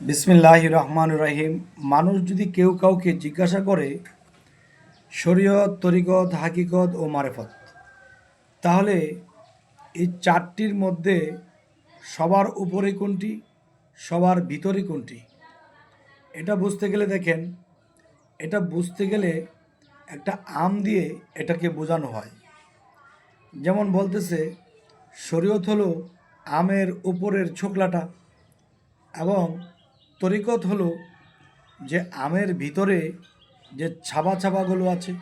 বিসমিল্লাহ রহমান রাহিম। মানুষ যদি কেউ কাউকে জিজ্ঞাসা করে, শরীয়ত, তরিকত, হাকিকত ও মারেফত, তাহলে এই চারটির মধ্যে সবার উপরে কোনটি? সবার ভিতরে কোনটি? এটা বুঝতে গেলে দেখেন, এটা বুঝতে গেলে একটা আম দিয়ে এটাকে বোঝানো হয়। যেমন বলতেছে, শরীয়ত হলো আমের উপরের ছোকলাটা এবং তরিকত হলো যে আমের ভিতরে যে ছাবা ছাবাগুলো আছে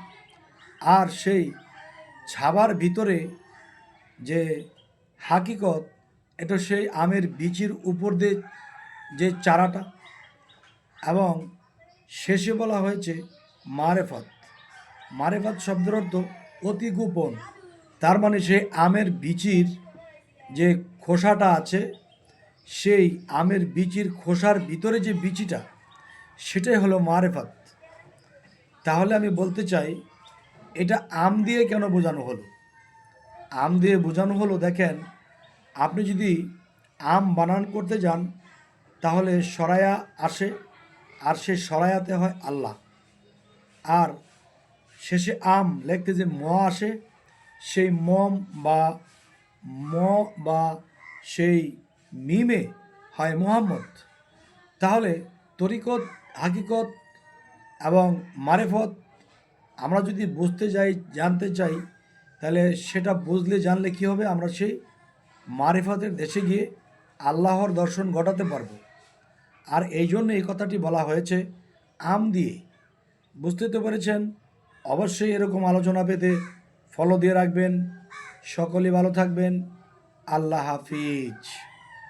আর সেই ছাবার ভিতরে যে হাকিকত, এটা সেই আমের বীচির উপর দিয়ে যে চারাটা এবং শেষে বলা হয়েছে মারেফত। মারেফত শব্দের অর্থ অতি গোপন। তার মানে সেই আমের বীচির যে খোসাটা আছে সেই আমের বিচির খোসার ভিতরে যে বিচিটা, সেটাই হলো মারেফাত। তাহলে আমি বলতে চাই, এটা আম দিয়ে কেন বোঝানো হলো? আম দিয়ে বোঝানো হলো, দেখেন, আপনি যদি আম বানান করতে যান, তাহলে সরায়া আসে, আর সে সরায়াতে হয় আল্লাহ। আর শেষে আম লিখতে যে ম আসে, সেই মম বা ম বা সেই মিমে, হয় মোহাম্মদ। তাহলে তরিকত, হাকিকত এবং মারেফত আমরা যদি বুঝতে যাই জানতে চাই, তাহলে সেটা বুঝলে, জানলে কী হবে? আমরা সেই মারেফতের দেশে গিয়ে আল্লাহর দর্শন ঘটাতে পারব। আর এই জন্য এই কথাটি বলা হয়েছে, আম দিয়ে। বুঝতে তো পেরেছেন? অবশ্যই এরকম আলোচনা পেতে ফলো দিয়ে রাখবেন। সকলে ভালো থাকবেন। আল্লাহ হাফিজ।